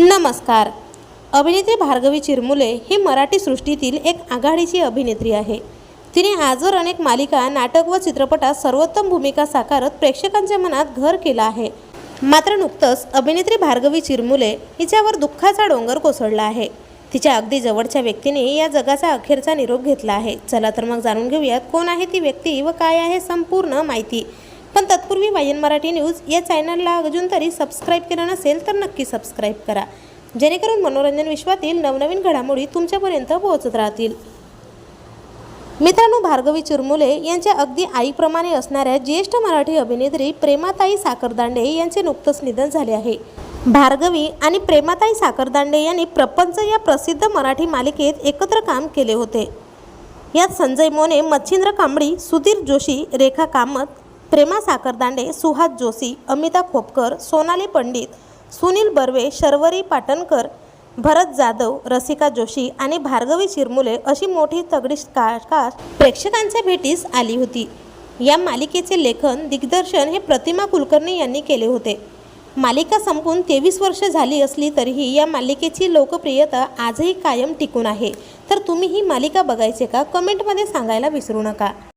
नमस्कार. अभिनेत्री भार्गवी चिरमुले ही मराठी सृष्टीतील एक आघाडीची अभिनेत्री आहे. तिने आजवर अनेक मालिका नाटक व चित्रपटात सर्वोत्तम भूमिका साकारत प्रेक्षकांच्या मनात घर केलं आहे. मात्र नुकतंच अभिनेत्री भार्गवी चिरमुले हिच्यावर दुःखाचा डोंगर कोसळला आहे. तिच्या अगदी जवळच्या व्यक्तीने या जगाचा अखेरचा निरोप घेतला आहे. चला तर मग जाणून घेऊयात कोण आहे ती व्यक्ती व काय आहे संपूर्ण माहिती. पण तत्पूर्वी वायन मराठी न्यूज या चॅनलला अजून तरी सबस्क्राईब केलं नसेल तर नक्की सबस्क्राईब करा. जेणेकरून मनोरंजन विश्वातील नवनवीन घडामोडी तुमच्यापर्यंत पोहोचत राहतील. मित्रांनो भार्गवी चिरमुले यांच्या अगदी आईप्रमाणे असणाऱ्या ज्येष्ठ मराठी अभिनेत्री प्रेमाताई साखरदांडे यांचे नुकतंच निधन झाले आहे. भार्गवी आणि प्रेमाताई साखरदांडे यांनी प्रपंच या प्रसिद्ध मराठी मालिकेत एकत्र काम केले होते. यात संजय मोने मच्छिंद्र कांबळी सुधीर जोशी रेखा कामत प्रेमा साखरदांडे सुहास जोशी अमिता खोपकर सोनाली पंडित सुनील बर्वे शर्वरी पाटणकर भरत जाधव रसिका जोशी आणि भार्गवी चिरमुले अशी मोठी तगडी कास्ट प्रेक्षकांच्या भेटीस आली होती. या मालिकेचे लेखन दिग्दर्शन हे प्रतिमा कुलकर्णी यांनी केले होते. मालिका संपून तेवीस वर्ष झाली असली तरीही या मालिकेची लोकप्रियता आजही कायम टिकून आहे. तर तुम्ही ही मालिका बघायचे का? कमेंटमध्ये सांगायला विसरू नका.